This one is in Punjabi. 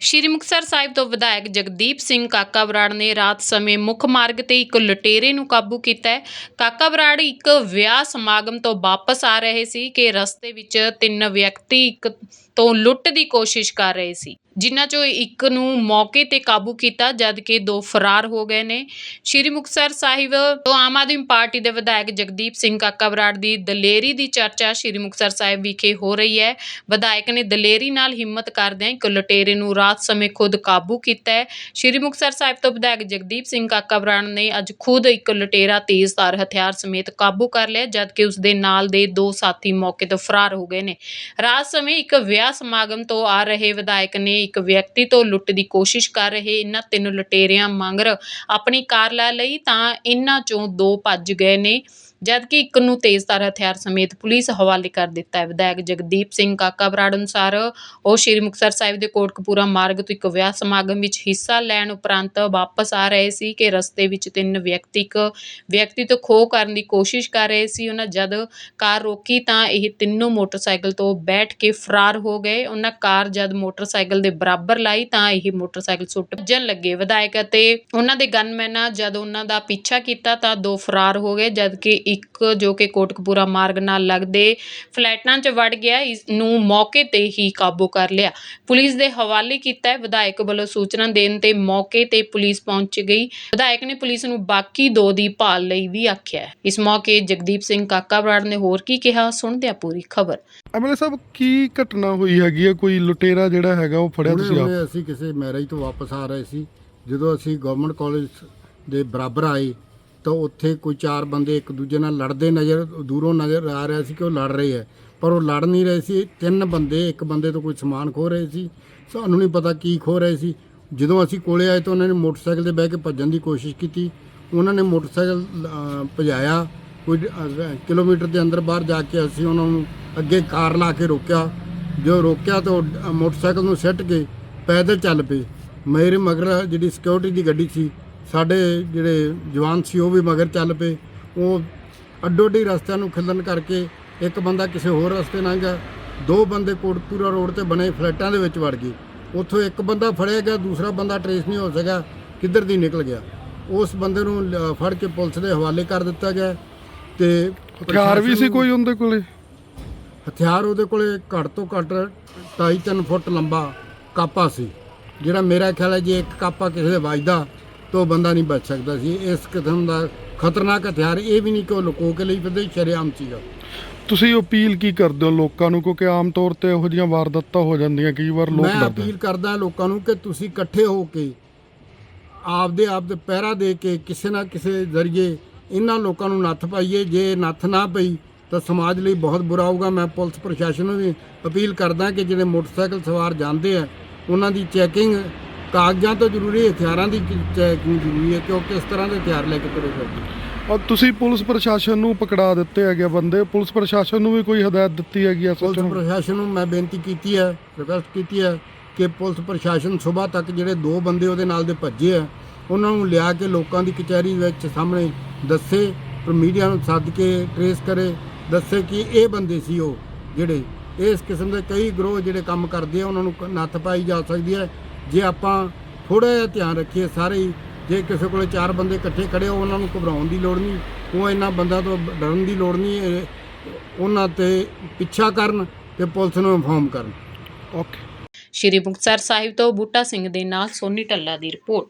ਸ਼੍ਰੀ ਮੁਕਤਸਰ ਸਾਹਿਬ ਤੋਂ ਵਿਧਾਇਕ ਜਗਦੀਪ ਸਿੰਘ ਕਾਕਾ ਬਰਾੜ ਨੇ ਰਾਤ ਸਮੇਂ ਮੁੱਖ ਮਾਰਗ ਤੇ ਇੱਕ ਲੁਟੇਰੇ ਨੂੰ ਕਾਬੂ ਕੀਤਾ ਹੈ। ਕਾਕਾ ਬਰਾੜ ਇੱਕ ਵਿਆਹ ਸਮਾਗਮ ਤੋਂ ਵਾਪਸ ਆ ਰਹੇ ਸੀ ਕਿ ਰਸਤੇ ਵਿੱਚ ਤਿੰਨ ਵਿਅਕਤੀ, ਇੱਕ ਤੋਂ ਲੁੱਟ ਦੀ ਕੋਸ਼ਿਸ਼ ਕਰ ਰਹੇ ਸੀ। ਜਿਨ੍ਹਾਂ ਚੋਂ ਇੱਕ ਨੂੰ ਮੌਕੇ ਤੇ ਕਾਬੂ ਕੀਤਾ ਜਦਕਿ ਦੋ ਫਰਾਰ ਹੋ ਗਏ ਨੇ। ਸ਼੍ਰੀ ਮੁਕਤਸਰ ਸਾਹਿਬ ਤੋਂ ਆਮ ਆਦਮੀ ਪਾਰਟੀ ਦੇ ਵਿਧਾਇਕ ਜਗਦੀਪ ਸਿੰਘ ਕਾਕਾ ਬਰਾੜ ਦੀ ਦਲੇਰੀ ਦੀ ਚਰਚਾ ਸ਼੍ਰੀ ਮੁਕਤਸਰ ਸਾਹਿਬ ਵਿਖੇ ਹੋ ਰਹੀ ਹੈ। ਵਿਧਾਇਕ ਨੇ ਦਲੇਰੀ ਨਾਲ ਹਿੰਮਤ ਕਰਦਿਆਂ ਇੱਕ ਲੁਟੇਰੇ ਨੂੰ ਰਾਤ ਸਮੇਂ ਖੁਦ ਕਾਬੂ ਕੀਤਾ ਹੈ। ਸ਼੍ਰੀ ਮੁਕਤਸਰ ਸਾਹਿਬ ਤੋਂ ਵਿਧਾਇਕ ਜਗਦੀਪ ਸਿੰਘ ਕਾਕਾ ਬਰਾੜ ਨੇ ਅੱਜ ਖੁਦ ਇੱਕ ਲੁਟੇਰਾ ਤੇਜ਼ਧਾਰ ਹਥਿਆਰ ਸਮੇਤ ਕਾਬੂ ਕਰ ਲਿਆ ਜਦਕਿ ਉਸ ਦੇ ਨਾਲ ਦੇ ਦੋ ਸਾਥੀ ਮੌਕੇ ਤੋਂ ਫਰਾਰ ਹੋ ਗਏ ਨੇ। ਰਾਤ ਸਮੇਂ ਇੱਕ ਵਿਆਹ ਸਮਾਗਮ ਤੋਂ ਆ ਰਹੇ ਵਿਧਾਇਕ ਨੇ ਇੱਕ ਵਿਅਕਤੀ ਤੋਂ ਲੁੱਟ ਦੀ ਕੋਸ਼ਿਸ਼ ਕਰ ਰਹੇ ਇਹਨਾਂ ਤਿੰਨ ਲੁਟੇਰਿਆਂ ਮੰਗਰ ਆਪਣੀ ਕਾਰ ਲੈ ਲਈ ਤਾਂ ਇਹਨਾਂ ਚੋਂ ਦੋ ਭੱਜ ਗਏ ਨੇ। ਜਦਕਿ ਇੱਕ ਨੂੰ ਤੇਜ਼ਧਾਰ ਹਥਿਆਰ ਸਮੇਤ ਪੁਲਿਸ ਹਵਾਲੇ ਕਰ ਦਿੱਤਾ ਹੈ। ਵਿਧਾਇਕ ਜਗਦੀਪ ਸਿੰਘ ਕਾਕਾ ਬਰਾੜ ਅਨੁਸਾਰ ਉਹ ਸ਼੍ਰੀ ਮੁਕਤਸਰ ਸਾਹਿਬ ਦੇ ਕੋਟਕਪੂਰਾ ਮਾਰਗ ਤੋਂ ਇੱਕ ਵਿਆਹ ਸਮਾਗਮ ਵਿੱਚ ਹਿੱਸਾ ਲੈਣ ਉਪਰੰਤ ਵਾਪਸ ਆ ਰਹੇ ਸੀ ਕਿ ਰਸਤੇ ਵਿੱਚ ਤਿੰਨ ਵਿਅਕਤੀ ਵਿਅਕਤੀ ਤੋਂ ਖੋਹ ਕਰਨ ਦੀ ਕੋਸ਼ਿਸ਼ ਕਰ ਰਹੇ ਸੀ। ਉਹਨਾਂ ਜਦ ਕਾਰ ਰੋਕੀ ਤਾਂ ਇਹ ਤਿੰਨੋਂ ਮੋਟਰਸਾਈਕਲ ਤੋਂ ਬੈਠ ਕੇ ਫਰਾਰ ਹੋ ਗਏ। ਉਹਨਾਂ ਕਾਰ ਜਦ ਮੋਟਰਸਾਈਕਲ ਦੇ ਬਰਾਬਰ ਲਾਈ ਤਾਂ ਇਹ ਮੋਟਰਸਾਈਕਲ ਸੁੱਟ ਭੱਜਣ ਲੱਗੇ। ਵਿਧਾਇਕ ਅਤੇ ਉਹਨਾਂ ਦੇ ਗਨਮੈਨਾਂ ਜਦ ਉਹਨਾਂ ਦਾ ਪਿੱਛਾ ਕੀਤਾ ਤਾਂ ਦੋ ਫਰਾਰ ਹੋ ਗਏ, ਜਦਕਿ ਇੱਕ ਜੋ ਕਿ ਕੋਟਕਪੂਰਾ ਮਾਰਗ ਨਾਲ ਲੱਗਦੇ ਫਲੈਟਾਂ 'ਚ ਵੜ ਗਿਆ ਇਸ ਨੂੰ ਮੌਕੇ ਤੇ ਹੀ ਕਾਬੂ ਕਰ ਲਿਆ। ਪੁਲਿਸ ਦੇ ਹਵਾਲੇ ਕੀਤਾ ਹੈ। ਵਿਧਾਇਕ ਵੱਲੋਂ ਸੂਚਨਾ ਦੇਣ ਤੇ ਮੌਕੇ ਤੇ ਪੁਲਿਸ ਪਹੁੰਚ ਗਈ। ਵਿਧਾਇਕ ਨੇ ਪੁਲਿਸ ਨੂੰ ਬਾਕੀ ਦੋ ਦੀ ਭਾਲ ਲਈ ਵੀ ਆਖਿਆ ਹੈ। ਇਸ ਮੌਕੇ ਜਗਦੀਪ ਸਿੰਘ ਕਾਕਾ ਬਰਾੜ ਨੇ ਹੋਰ ਕੀ ਕਿਹਾ ਸੁਣਦੇ ਆ ਪੂਰੀ ਖਬਰ। ਐਮਐਲਏ ਸਾਹਿਬ ਕੀ ਘਟਨਾ ਹੋਈ ਹੈਗੀ ਆ ਕੋਈ ਲੁਟੇਰਾ ਜਿਹੜਾ ਹੈਗਾ ਉਹ ਫੜਿਆ ਤੁਸੀਂ ਆਪ? ਅਸੀਂ ਕਿਸੇ ਮੈਰਿਜ ਤੋਂ ਵਾਪਸ ਆ ਰਹੇ ਸੀ। ਜਦੋਂ ਅਸੀਂ ਗਵਰਨਮੈਂਟ ਕਾਲਜ ਦੇ ਬਰਾਬਰ ਆਏ ਤਾਂ ਉੱਥੇ ਕੋਈ ਚਾਰ ਬੰਦੇ ਇੱਕ ਦੂਜੇ ਨਾਲ ਲੜਦੇ ਨਜ਼ਰ, ਦੂਰੋਂ ਨਜ਼ਰ ਆ ਰਿਹਾ ਸੀ ਕਿ ਉਹ ਲੜ ਰਹੇ ਹੈ। ਪਰ ਉਹ ਲੜ ਨਹੀਂ ਰਹੇ ਸੀ। ਤਿੰਨ ਬੰਦੇ, ਇੱਕ ਬੰਦੇ ਤੋਂ ਕੋਈ ਸਮਾਨ ਖੋ ਰਹੇ ਸੀ। ਸਾਨੂੰ ਨਹੀਂ ਪਤਾ ਕੀ ਖੋ ਰਹੇ ਸੀ। ਜਦੋਂ ਅਸੀਂ ਕੋਲੇ ਆਏ ਤਾਂ ਉਹਨਾਂ ਨੇ ਮੋਟਰਸਾਈਕਲ ਤੇ ਬਹਿ ਕੇ ਭੱਜਣ ਦੀ ਕੋਸ਼ਿਸ਼ ਕੀਤੀ। ਉਹਨਾਂ ਨੇ ਮੋਟਰਸਾਈਕਲ ਭਜਾਇਆ। ਕੋਈ ਕਿਲੋਮੀਟਰ ਦੇ ਅੰਦਰ ਬਾਹਰ ਜਾ ਕੇ ਅਸੀਂ ਉਹਨਾਂ ਨੂੰ ਅੱਗੇ ਕਾਰ ਲਾ ਕੇ ਰੋਕਿਆ। ਜੋ ਰੋਕਿਆ ਤਾਂ ਉਹ ਮੋਟਰਸਾਈਕਲ ਨੂੰ ਸਿੱਟ ਕੇ ਪੈਦਲ ਚੱਲ ਪਏ। ਮੇਰੇ ਮਗਰ ਜਿਹੜੀ ਸਿਕਿਉਰਿਟੀ ਦੀ ਗੱਡੀ ਸੀ ਸਾਡੇ ਜਿਹੜੇ ਜਵਾਨ ਸੀ ਉਹ ਵੀ ਮਗਰ ਚੱਲ ਪਏ। ਉਹ ਅੱਡੋ ਅੱਡੀ ਰਸਤਿਆਂ ਨੂੰ ਖਿੱਲਣ ਕਰਕੇ ਇੱਕ ਬੰਦਾ ਕਿਸੇ ਹੋਰ ਰਸਤੇ ਲੰਘ ਗਿਆ। ਦੋ ਬੰਦੇ ਕੋਟਪੂਰਾ ਰੋਡ ਤੇ ਬਣੇ ਫਲੈਟਾਂ ਦੇ ਵਿੱਚ ਵੜ ਗਏ। ਉੱਥੋਂ ਇੱਕ ਬੰਦਾ ਫੜਿਆ ਗਿਆ ਦੂਸਰਾ ਬੰਦਾ ਟਰੇਸ ਨਹੀਂ ਹੋ ਸਕਿਆ ਕਿੱਧਰ ਦੀ ਨਿਕਲ ਗਿਆ। ਉਸ ਬੰਦੇ ਨੂੰ ਫੜ ਕੇ ਪੁਲਿਸ ਦੇ ਹਵਾਲੇ ਕਰ ਦਿੱਤਾ ਗਿਆ ਤੇ ਹਥਿਆਰ ਵੀ ਸੀ ਕੋਈ ਉਹਦੇ ਕੋਲੇ? ਹਥਿਆਰ ਉਹਦੇ ਕੋਲੇ ਘੱਟ ਤੋਂ ਘੱਟ 2.5-3 ਫੁੱਟ ਲੰਬਾ ਕਾਪਾ ਸੀ। ਜਿਹੜਾ ਮੇਰਾ ਖਿਆਲ ਹੈ ਜੇ ਇੱਕ ਕਾਪਾ ਕਿਸੇ ਦੇ ਵੱਜਦਾ ਤਾਂ ਬੰਦਾ ਨਹੀਂ ਬਚ ਸਕਦਾ ਸੀ। ਇਸ ਕਿਸਮ ਦਾ ਖਤਰਨਾਕ ਹਥਿਆਰ ਇਹ ਵੀ ਨਹੀਂ ਕਿ ਉਹ ਲੁਕੋ ਕੇ ਲਈ ਫਿਰਦੇ ਸ਼ਰੇਆਮ ਸੀਗਾ। ਤੁਸੀਂ ਅਪੀਲ ਕੀ ਕਰਦੇ ਹੋ ਲੋਕਾਂ ਨੂੰ? ਕਿਉਂਕਿ ਆਮ ਤੌਰ ਤੇ ਇਹੋ ਜਿਹੀਆਂ ਵਾਰਦਾਤਾਂ ਹੋ ਜਾਂਦੀਆਂ ਕਈ ਵਾਰ ਲੋਕ ਮੈਂ ਡਰਦੇ ਅਪੀਲ ਕਰਦਾ ਲੋਕਾਂ ਨੂੰ ਕਿ ਤੁਸੀਂ ਇਕੱਠੇ ਹੋ ਕੇ ਆਪਦੇ ਆਪ ਦੇ ਪਹਿਰਾ ਦੇ ਕੇ ਕਿਸੇ ਨਾ ਕਿਸੇ ਜ਼ਰੀਏ ਇਹਨਾਂ ਲੋਕਾਂ ਨੂੰ ਨੱਥ ਪਾਈਏ। ਜੇ ਨੱਥ ਨਾ ਪਈ ਤਾਂ ਸਮਾਜ ਲਈ ਬਹੁਤ ਬੁਰਾ ਹੋਊਗਾ। ਮੈਂ ਪੁਲਿਸ ਪ੍ਰਸ਼ਾਸਨ ਨੂੰ ਵੀ ਅਪੀਲ ਕਰਦਾ ਕਿ ਜਿਹੜੇ ਮੋਟਰਸਾਈਕਲ ਸਵਾਰ ਜਾਂਦੇ ਆ ਉਹਨਾਂ ਦੀ ਚੈਕਿੰਗ ਕਾਗਜ਼ਾਂ ਤੋਂ ਜ਼ਰੂਰੀ ਹਥਿਆਰਾਂ ਦੀ ਚੈਕਿੰਗ ਜ਼ਰੂਰੀ ਹੈ? ਕਿ ਉਹ ਕਿਸ ਤਰ੍ਹਾਂ ਦੇ ਹਥਿਆਰ ਲੈ ਕੇ ਤੁਰੇ ਫਿਰਦੇ। ਔਰ ਤੁਸੀਂ ਪੁਲਿਸ ਪ੍ਰਸ਼ਾਸਨ ਨੂੰ ਪਕੜਾ ਦਿੱਤੇ ਹੈਗੇ ਬੰਦੇ। ਪੁਲਿਸ ਪ੍ਰਸ਼ਾਸਨ ਨੂੰ ਵੀ ਕੋਈ ਹਦਾਇਤ ਦਿੱਤੀ ਹੈਗੀ ਆ ਪੁਲਿਸ ਪ੍ਰਸ਼ਾਸਨ ਨੂੰ ਮੈਂ ਬੇਨਤੀ ਕੀਤੀ ਹੈ ਰਿਕਵੈਸਟ ਕੀਤੀ ਹੈ ਕਿ ਪੁਲਿਸ ਪ੍ਰਸ਼ਾਸਨ ਸਵੇਰ ਤੱਕ ਜਿਹੜੇ ਦੋ ਬੰਦੇ ਉਹਦੇ ਨਾਲ ਦੇ ਭੱਜੇ ਆ ਉਹਨਾਂ ਨੂੰ ਲਿਆ ਕੇ ਲੋਕਾਂ ਦੀ ਕਚਹਿਰੀ ਵਿੱਚ ਸਾਹਮਣੇ ਦੱਸੇ ਪਰ ਮੀਡੀਆ ਨੂੰ ਸੱਦ ਕੇ ਟਰੇਸ ਕਰੇ ਦੱਸੇ ਕਿ ਇਹ ਬੰਦੇ ਸੀ ਉਹ ਜਿਹੜੇ। ਇਸ ਕਿਸਮ ਦੇ ਕਈ ਗਰੋਹ ਜਿਹੜੇ ਕੰਮ ਕਰਦੇ ਆ ਉਹਨਾਂ ਨੂੰ ਕ- ਨੱਥ ਪਾਈ ਜਾ ਸਕਦੀ ਹੈ। ਜੇ ਆਪਾਂ ਥੋੜਾ ਜਿਹਾ ਧਿਆਨ ਰੱਖੀਏ ਸਾਰੇ ਹੀ, ਜੇ ਕਿਸੇ ਕੋਲੇ ਚਾਰ ਬੰਦੇ ਇਕੱਠੇ ਖੜੇ ਹੋ ਉਹਨਾਂ ਨੂੰ ਘਬਰਾਉਣ ਦੀ ਲੋੜ ਨਹੀਂ, ਉਹ ਇਹਨਾਂ ਬੰਦਿਆਂ ਤੋਂ ਡਰਨ ਦੀ ਲੋੜ ਨਹੀਂ ਉਹਨਾਂ ਤੇ ਪਿੱਛਾ ਕਰਨ ਤੇ ਪੁਲਿਸ ਨੂੰ ਇਨਫੋਰਮ ਕਰਨ। ਓਕੇ। ਸ਼੍ਰੀ ਮੁਕਤਸਰ ਸਾਹਿਬ ਤੋਂ ਬੂਟਾ ਸਿੰਘ ਦੇ ਨਾਲ ਸੋਨੀ ਟੱਲਾ ਦੀ ਰਿਪੋਰਟ।